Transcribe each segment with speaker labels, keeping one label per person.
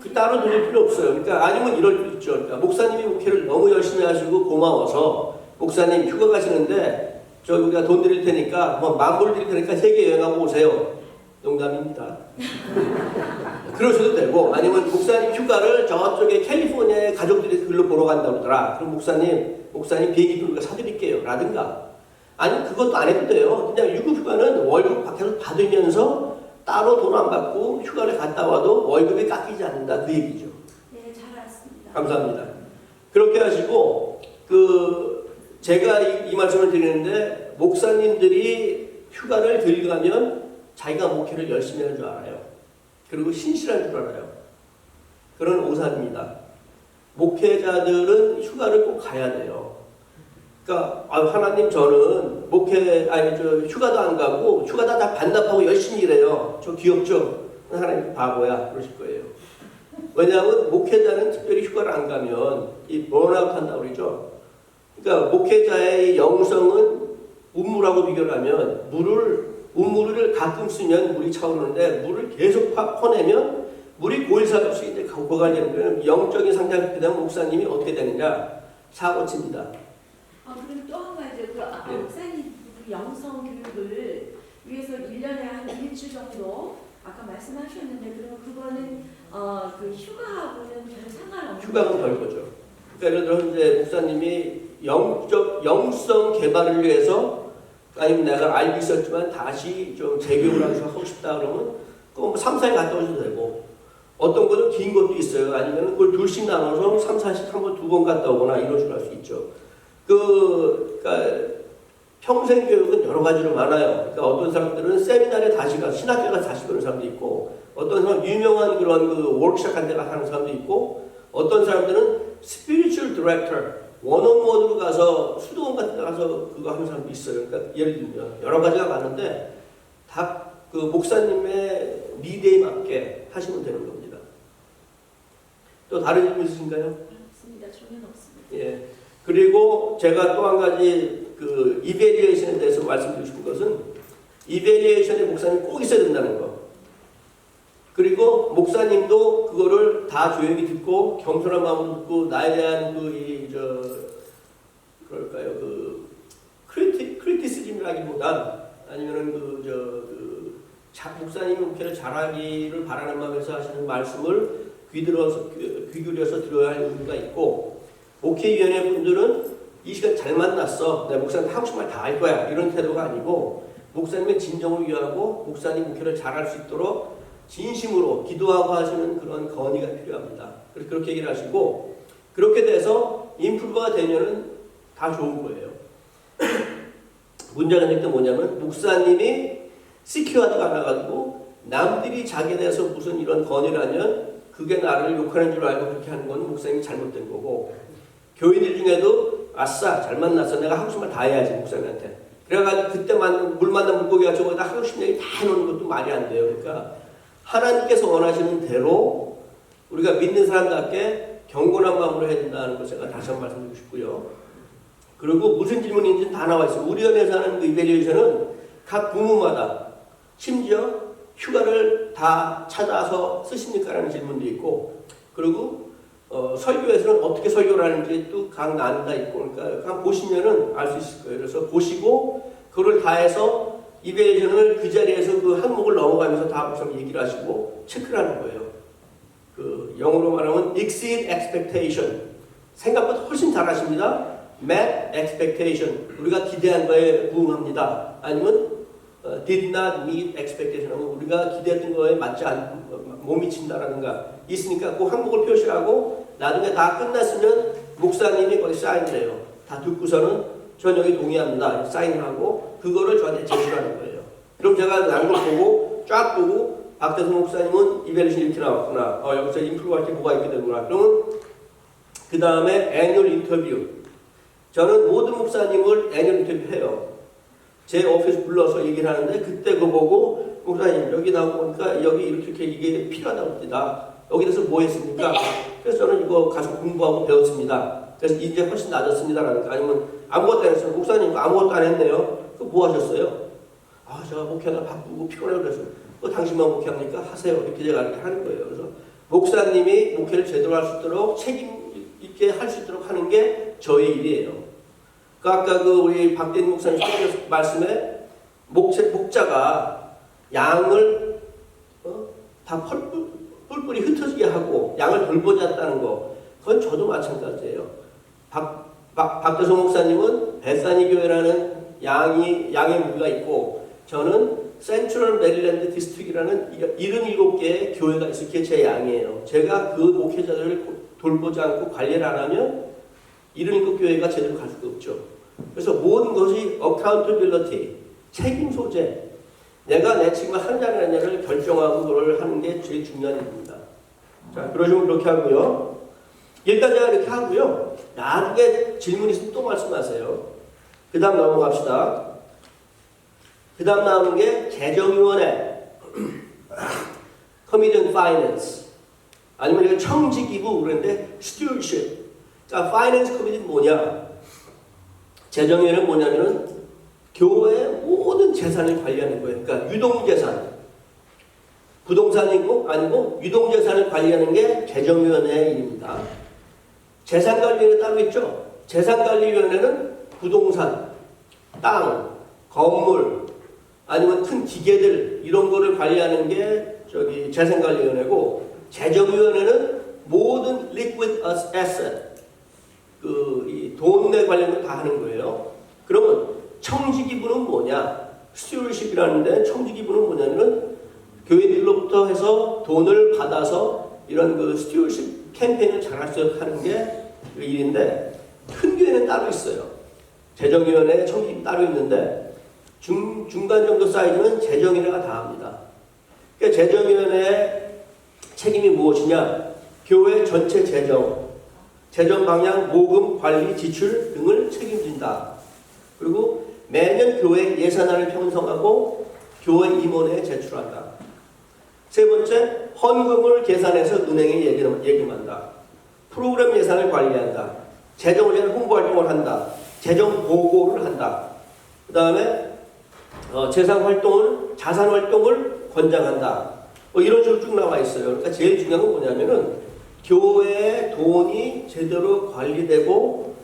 Speaker 1: 그 따로 드릴 필요 없어요. 그러니까 아니면 이럴 수 있죠. 그러니까 목사님이 목회를 너무 열심히 하시고 고마워서 목사님 휴가 가시는데 저 우리가 돈 드릴 테니까 뭐 만 불 드릴 테니까 세계 여행하고 오세요. 농담입니다. 그러셔도 되고 아니면 목사님 휴가를 저쪽에 캘리포니아에 가족들이 글로 보러 간다고 그러더라. 그럼 목사님 목사님 비행기 표 우리가 사드릴게요. 라든가 아니면 그것도 안 해도 돼요. 그냥 유급 휴가는 월급 밖에서 받으면서 따로 돈 안 받고 휴가를 갔다 와도 월급이 깎이지 않는다 그 얘기죠.
Speaker 2: 네, 잘 알았습니다.
Speaker 1: 감사합니다. 그렇게 하시고 그 제가 이, 이 말씀을 드리는데 목사님들이 휴가를 들어가면 자기가 목회를 열심히 하는 줄 알아요. 그리고 신실한 줄 알아요. 그런 오산입니다. 목회자들은 휴가를 꼭 가야 돼요. 그러니까 아, 하나님 저는 목회 아니 저 휴가도 안 가고 휴가다 다 반납하고 열심히 일해요. 저 귀엽죠? 하나님 바보야 그러실 거예요. 왜냐하면 목회자는 특별히 휴가를 안 가면 이 번아웃 한다고 그러죠. 그러니까 목회자의 영성은 우물하고 비교를 하면 물을 우물을 가끔 쓰면 물이 차오르는데 물을 계속 파- 퍼내면 물이 고일사 없이 이제 고갈되는 거예요. 영적인 상태가 되면 목사님이 어떻게 되느냐 사고 칩니다.
Speaker 2: 아, 그리고 또 한 가지 그 아까
Speaker 1: 네.
Speaker 2: 목사님 그 영성 교육을 위해서 1년에 한 일주 정도 아까 말씀하셨는데 그러면 그거는 어, 그 휴가하고는 별 상관없는
Speaker 1: 휴가는 별 거죠. 그러니까 예를 들어 이제 목사님이 영적 영성 개발을 위해서 아니면 내가 알고 있었지만 다시 좀 재교육을 하고 싶다 그러면 그뭐 3, 4일 갔다 오셔도 되고 어떤 거는 긴 것도 있어요. 아니면 그걸 둘씩 나눠서 3, 4씩 한 번, 두 번 갔다 오거나 이런 식으로 할 수 있죠. 그, 그러니까 평생 교육은 여러 가지로 많아요. 그러니까 어떤 사람들은 세미나에 다시 가서 신학교 가서 다시 배우는 사람도 있고 어떤 사람 유명한 그런 그 워크숍 같은 데 하는 사람도 있고 어떤 사람들은 spiritual director 원어원으로 가서 수도원 같은 데 가서 그거 하는 사람도 있어요. 그러니까 예를 들면 여러 가지가 많은데 다 그 목사님의 미래에 맞게 하시면 되는 겁니다. 또 다른 질문 있으신가요?
Speaker 2: 없습니다. 전혀 없습니다.
Speaker 1: 예. 그리고 제가 또 한 가지 그 이베리에이션에 대해서 말씀드리고 싶은 것은 이베리에이션에 목사님 꼭 있어야 된다는 거. 그리고 목사님도 그거를 다 조용히 듣고 겸손한 마음으로 듣고 나에 대한 그이저 그럴까요 그 크리티 크리티시즘이라기보다 아니면은 그저 그 자- 목사님이 목회를 잘하기를 바라는 마음에서 하시는 말씀을 귀 들어서 귀, 귀 기울여서 들어야 할 의무가 있고 목회위원회 분들은 이 시간 잘 만났어. 내 목사님 하고 싶은 말 다 할 거야. 이런 태도가 아니고 목사님의 진정을 위하고 목사님 목회를 잘할 수 있도록 진심으로 기도하고 하시는 그런 건의가 필요합니다. 그렇게 얘기를 하시고 그렇게 돼서 인플루가 되면은 다 좋은 거예요. 문제가 생길 때 뭐냐면 목사님이 시큐하지가 않아가지고 남들이 자기에 대해서 무슨 이런 건의를 하면 그게 나를 욕하는 줄 알고 그렇게 하는 건 목사님이 잘못된 거고 교인들 중에도 아싸 잘 만났어. 내가 하고 싶은 말 다 해야지 목사님한테. 그래가지고 그때 만 물 만나 물고기가 저거 나 하고 싶은 얘기 다 해놓는 것도 말이 안 돼요. 그러니까 하나님께서 원하시는 대로 우리가 믿는 사람답게 경건한 마음으로 해야 된다는 걸 제가 다시 한 번 말씀드리고 싶고요. 그리고 무슨 질문인지 다 나와 있어요. 우리 연에서 하는 그 이베리에이션은 각 부모마다 심지어 휴가를 다 찾아서 쓰십니까 라는 질문도 있고 그리고 어, 설교에서는 어떻게 설교를 하는지 또각 나누다 있고 그러니까 그냥 보시면은 알 수 있을 거예요. 그래서 보시고 그걸 다 해서 이베이션을 그 자리에서 그 항목을 넘어가면서 다 우선 얘기를 하시고 체크를 하는 거예요. 그 영어로 말하면 exceed expectation 생각보다 훨씬 잘하십니다. met expectation 우리가 기대한 거에 부응합니다. 아니면 어, did not meet expectation 우리가 기대했던 거에 맞지 않, 못 미친다라든가 있으니까 그 항목을 표시하고 나중에 다 끝났으면 목사님이 거기 사인을 해요. 다 듣고서는 전 여기 동의합니다. 사인을 하고 그거를 저한테 제출하는 거예요. 그럼 제가 나는 걸 보고 쫙 보고 박대선 목사님은 이벨리션 이렇게 나왔구나. 어, 여기서 인프루가 이렇게 뭐가 있게 되구나. 그러면 그 다음에 애뉴얼 인터뷰. 저는 모든 목사님을 애뉴얼 인터뷰 해요. 제 오피스 불러서 얘기를 하는데 그때 그거 보고 목사님 여기 나오고 보니까 여기 이렇게 이게 필요하다고 합니다. 여기 대해서 뭐 했습니까? 그래서 저는 이거 가서 공부하고 배웠습니다. 그래서 이제 훨씬 낮았습니다라든가 아니면 아무것도 안 했어요. 목사님 아무것도 안 했네요. 그 뭐 하셨어요? 아 제가 목회하다 바쁘고 피곤해 그래서 그 당신만 목회합니까? 하세요. 이렇게 제가 하는 거예요. 그래서 목사님이 목회를 제대로 할 수 있도록 책임 있게 할 수 있도록 하는 게 저희 일이에요. 그 아까 그 우리 박대인 목사님 말씀에 목자, 목자가 양을 어? 다 펄뿔, 뿔뿔이 흩어지게 하고 양을 돌보았다는 거 그건 저도 마찬가지예요. 박, 박, 박대성 목사님은 베사니 교회라는 양이 양의 무리가 있고 저는 센트럴 메릴랜드 디스트릭이라는 77개의 교회가 있을 게제 양이에요. 제가 그 목회자들을 돌보지 않고 관리를 안 하면 77교회가 제대로 갈 수가 없죠. 그래서 모든 것이 accountability, 책임 소재, 내가 내 하는 자를 아니냐를 결정하고 그걸 하는 게 제일 중요한 일입니다. 자, 그러시면 그렇게 하고요. 일단 제가 이렇게 하고요. 나중에 질문 있으면 또 말씀하세요. 그 다음 넘어갑시다. 그 다음 나오는 게 재정위원회, on Finance, 아니면 이거 청지기부 그런데 Stewardship. 자, Finance Committee는 뭐냐? 재정위원회는 뭐냐면은 교회의 모든 재산을 관리하는 거예요. 그러니까 유동재산, 부동산이고 아니고 유동재산을 관리하는 게 재정위원회의 일입니다. 재산관리위원회 따로 있죠. 재산관리위원회는 부동산, 땅, 건물, 아니면 큰 기계들 이런 거를 관리하는 게 저기 재산관리위원회고 재정위원회는 모든 liquid asset 그이 돈에 관련된 다 하는 거예요. 그러면 청지기부는 뭐냐? 스튜어십이라는데 청지기부는 뭐냐면은 교회들로부터 해서 돈을 받아서 이런 그 스튜어십 캠페인을 잘할 수 있도록 하는 게그 일인데 큰 교회는 따로 있어요. 재정위원회 청지기 따로 있는데 중, 중간 정도 사이즈는 재정위원회가 다 합니다. 그러니까 재정위원회의 책임이 무엇이냐? 교회 전체 재정, 재정 방향, 모금, 관리, 지출 등을 책임진다. 그리고 매년 교회 예산안을 편성하고 교회 임원회에 제출한다. 세 번째, 헌금을 계산해서 은행에 예금- 예금한다. 프로그램 예산을 관리한다. 재정을 위한 홍보 활동을 한다. 재정 보고를 한다. 그 다음에 어, 재산 활동을 자산 활동을 권장한다. 뭐 이런 식으로 쭉 나와 있어요. 그러니까 제일 중요한 건 뭐냐면은 교회의 돈이 제대로 관리되고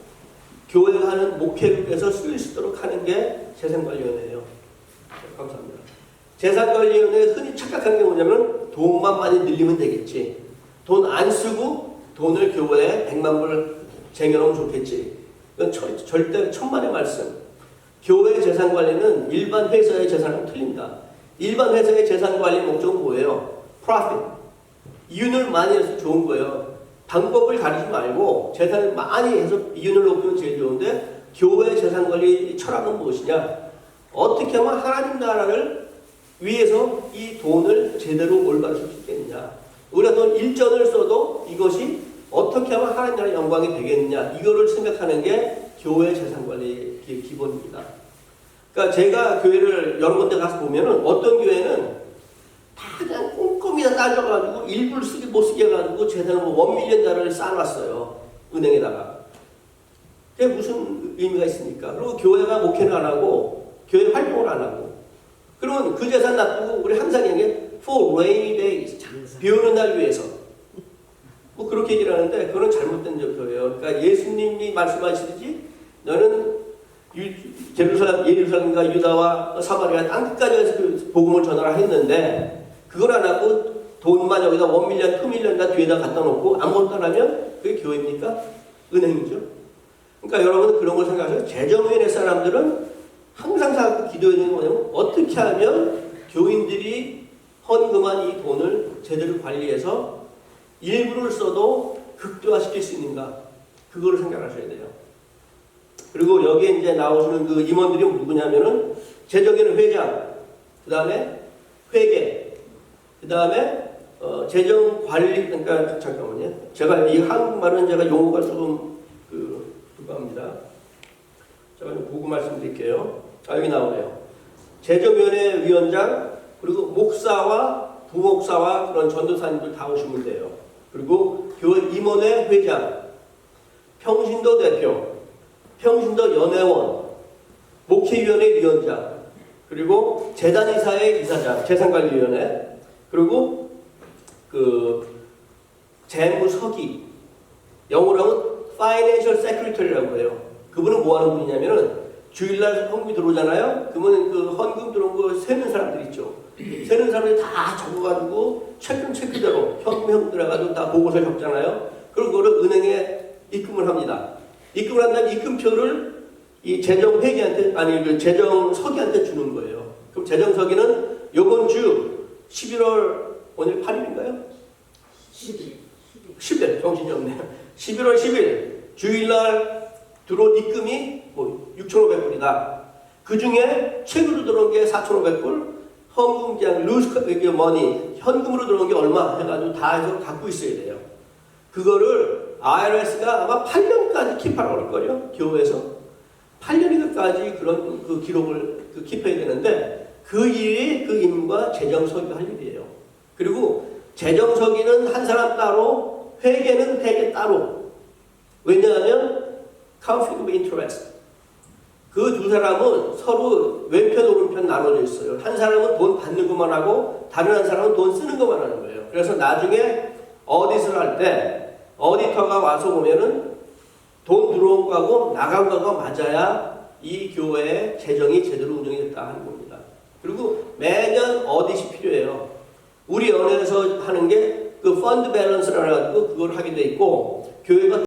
Speaker 1: 교회가 하는 목회를 위해서 쓰일 수 있도록 하는 게 재산관리위원회예요. 네, 감사합니다. 재산관리위원회 흔히 착각하는 게 뭐냐면 돈만 많이 늘리면 되겠지. 돈 안 쓰고 돈을 교회에 100만 불 쟁여놓으면 좋겠지. 이건 절, 절대 천만의 말씀. 교회 재산 관리는 일반 회사의 재산은 틀린다. 일반 회사의 재산 관리 목적은 뭐예요? profit. 이윤을 많이 해서 좋은 거예요. 방법을 가리지 말고 재산을 많이 해서 이윤을 높이면 제일 좋은데 교회 재산 관리 철학은 무엇이냐? 어떻게 하면 하나님 나라를 위해서 이 돈을 제대로 올바로 쓸 수 있겠느냐? 우리가 돈 1전을 써도 이것이 어떻게 하면 하나님 나라의 영광이 되겠느냐? 이거를 생각하는 게 교회 재산 관리 기- 기본입니다. 그러니까 제가 교회를 여러 군데 가서 보면은 어떤 교회는 다 그냥 꼼꼼히 다 따져가지고 일부를 쓰기 못 쓰게 해가지고 재산을 뭐 원밀리언 달러를 쌓아놨어요. 은행에다가. 그게 무슨 의미가 있습니까? 그리고 교회가 목회를 안 하고 교회 활동을 안 하고 그러면 그 재산 놔두고 우리 항상 게 for rainy days 비 오는 날 위해서 뭐 그렇게 얘기를 하는데 그거는 잘못된 점이에요. 그러니까 예수님이 말씀하시듯이 너는 유, 제루살렘, 예루살렘과 유다와 사마리아 땅끝까지 가서 그 복음을 전하라 했는데 그걸 안 하고 돈만 여기다 원밀리언, 투밀리언 다 뒤에다 갖다 놓고 아무것도 안 하면 그게 교회입니까? 은행이죠. 그러니까 여러분 그런 걸 생각하세요. 재정위원회 사람들은 항상 생각하고 기도해야 되는 게 뭐냐면 어떻게 하면 교인들이 헌금한 이 돈을 제대로 관리해서 일부를 써도 극대화시킬 수 있는가 그거를 생각하셔야 돼요. 그리고 여기에 이제 나오시는 그 임원들이 누구냐면은 재정위원 회장, 그 다음에 회계, 그 다음에 어, 재정 관리 그러니까 잠깐만요. 제가 이 한국말은 제가 용어가 조금 그 불가합니다. 제가 좀 보고 말씀드릴게요. 아 여기 나오네요. 재정위원회 위원장 그리고 목사와 부목사와 그런 전도사님들 다 오시면 돼요. 그리고 교회 임원회 회장, 평신도 대표, 평신도 연회원, 목회위원회 위원장, 그리고 재단이사의 이사장, 재산관리위원회, 그리고 그 재무서기 영어로 하면 Financial Secretary라고 해요. 그분은 뭐 하는 분이냐면은 주일날 헌금이 들어오잖아요. 그러면 그 헌금 들어온 거 세는 사람들 있죠. 세는 사람들이 다 적어가지고 체크 체크대로 현금 현금 들어가지고 다 보고서 적잖아요. 그리고 그거를 은행에 입금을 합니다. 입금을 한 다음에 입금표를 이 재정회계한테 아니 그 재정서기한테 주는 거예요. 그럼 재정서기는 요번 주 11월 오늘 8일인가요?
Speaker 2: 10일.
Speaker 1: 10일 정신이 없네요. 11월 10일 주일날 들어온 입금이 뭐 6,500불이다. 그 중에 최근으로 들어온 게 4,500불, 헌금 그냥 루스 머니 현금으로 들어온 게 얼마 해가지고 다 해서 갖고 있어야 돼요. 그거를 IRS가 아마 8년까지 킵하라고 그럴 거예요. 교회에서 8년까지 그런 그 기록을 그 킵해야 되는데 그 일이 그 임무가 재정서기가 할 일이에요. 그리고 재정서기는 한 사람 따로, 회계는 회계 따로. 왜냐하면 conflict of interest. 그 두 사람은 서로 왼편 오른편 나눠져 있어요. 한 사람은 돈 받는 것만 하고 다른 한 사람은 돈 쓰는 것만 하는 거예요. 그래서 나중에 어디스를 할때 어디터가 와서 보면은 돈 들어온 거하고 나간 거가 맞아야 이 교회의 재정이 제대로 운영이 됐다 하는 겁니다. 그리고 매년 어디시 필요해요. 우리 연회에서 하는 게 그 펀드 밸런스라고 그걸 하게 돼 있고 교회가